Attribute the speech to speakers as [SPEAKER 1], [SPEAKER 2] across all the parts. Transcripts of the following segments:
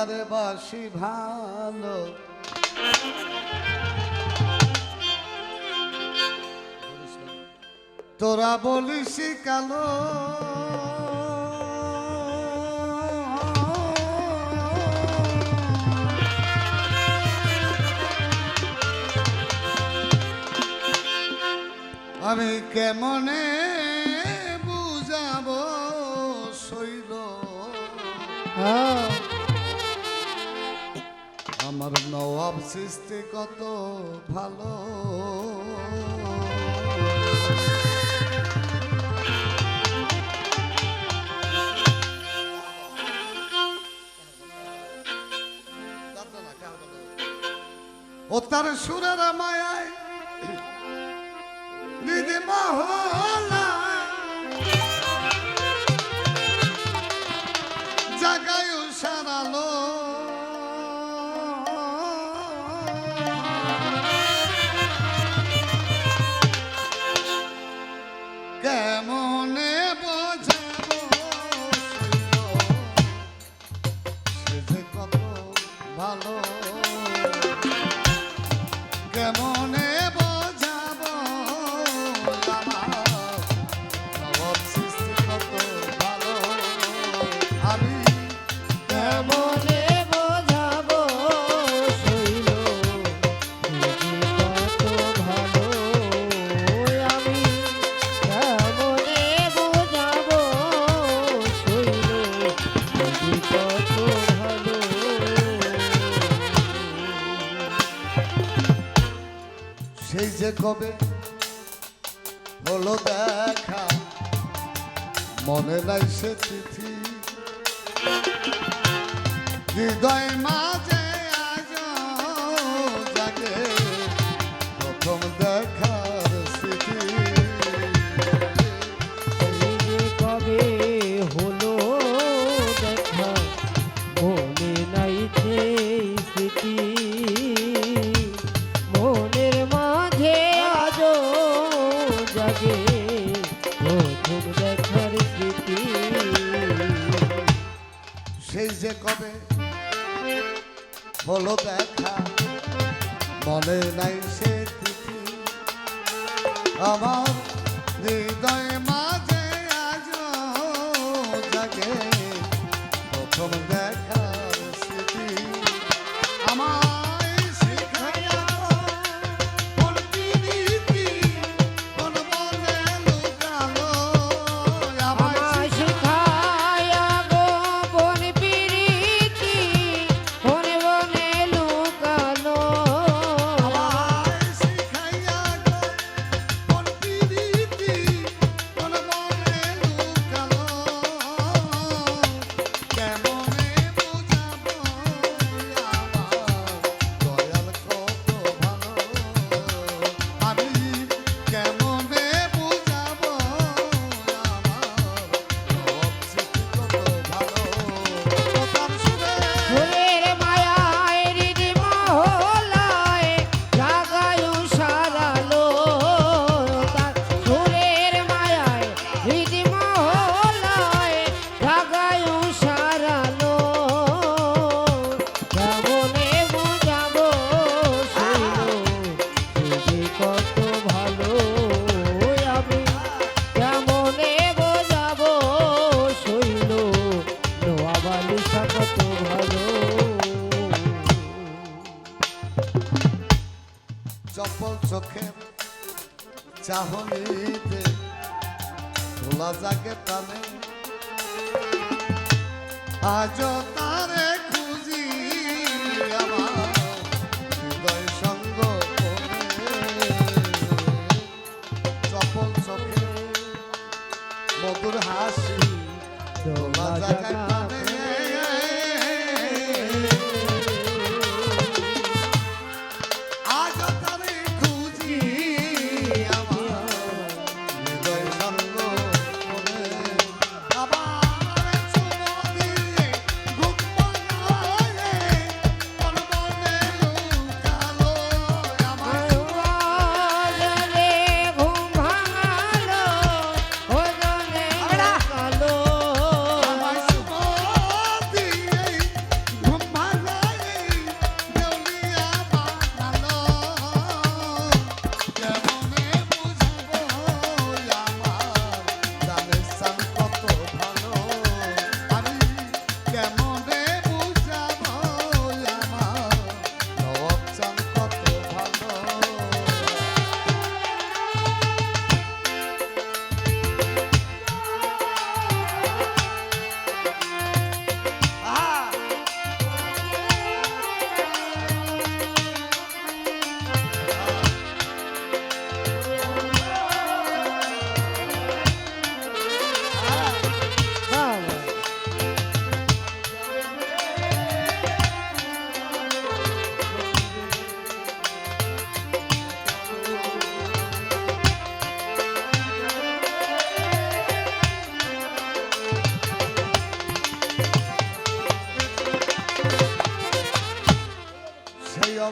[SPEAKER 1] যার বাসি ভালো। তোরা বলিস কালো। আমি কেমনে সব সৃষ্টি কত ভালো। ও তার সুরের মায়া হলো দেখা। মনে নাই সে তিথি হৃদয় মাঝে
[SPEAKER 2] হলো দেখা। মনে নাই
[SPEAKER 1] সে আমার হৃদয় মাঝে আজ জাগে। চাহনিতে খোলা যাকে টানে আজ তা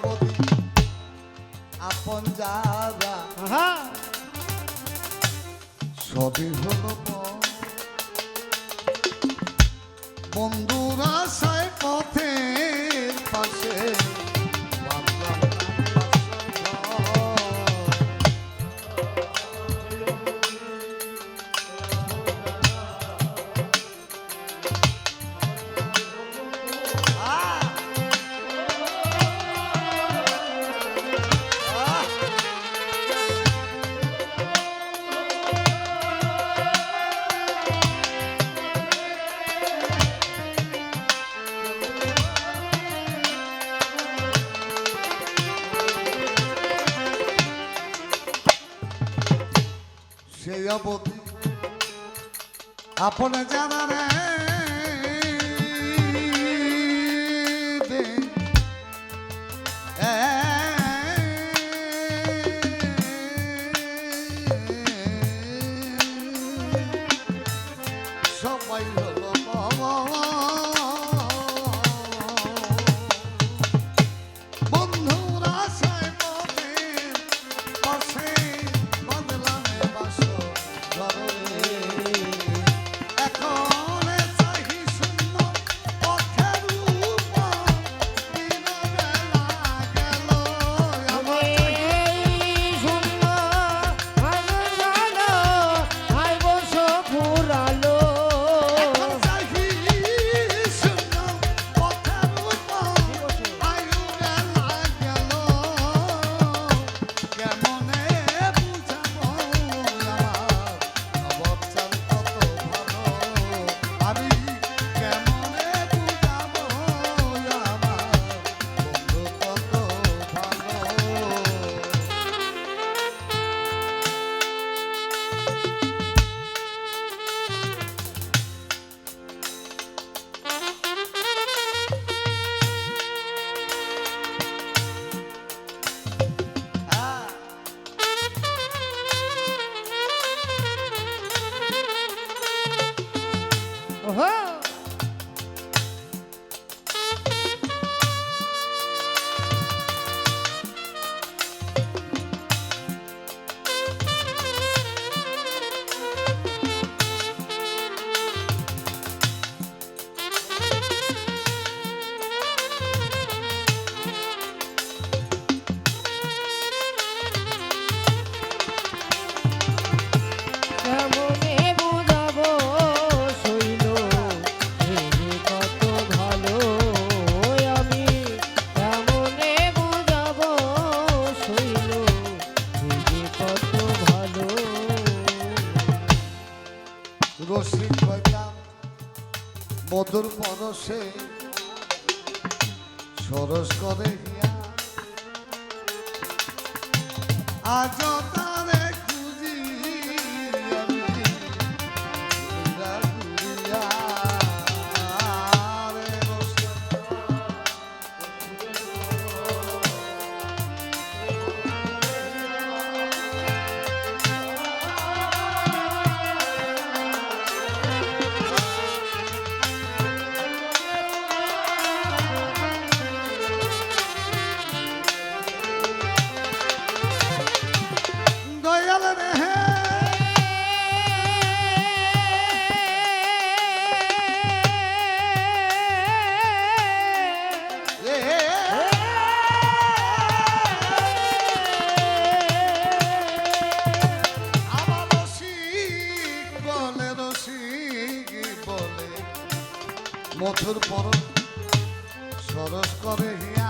[SPEAKER 1] অবধি আপন যারা সবই হলো বন্ধুরা সায় পথে আপন জানা রে huh সরস করে আজ তা বছর পর সরস করে হিয়া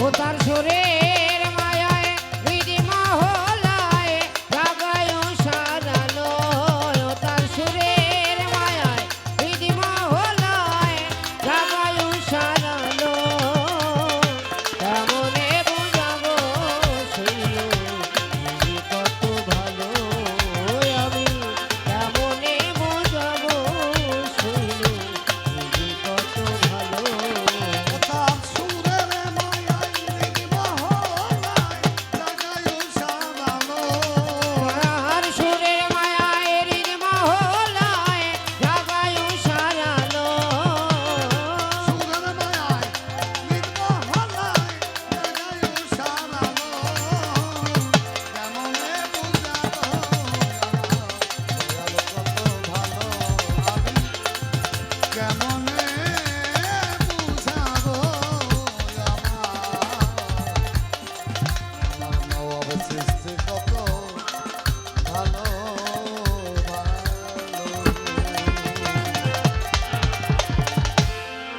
[SPEAKER 1] ও তার সরে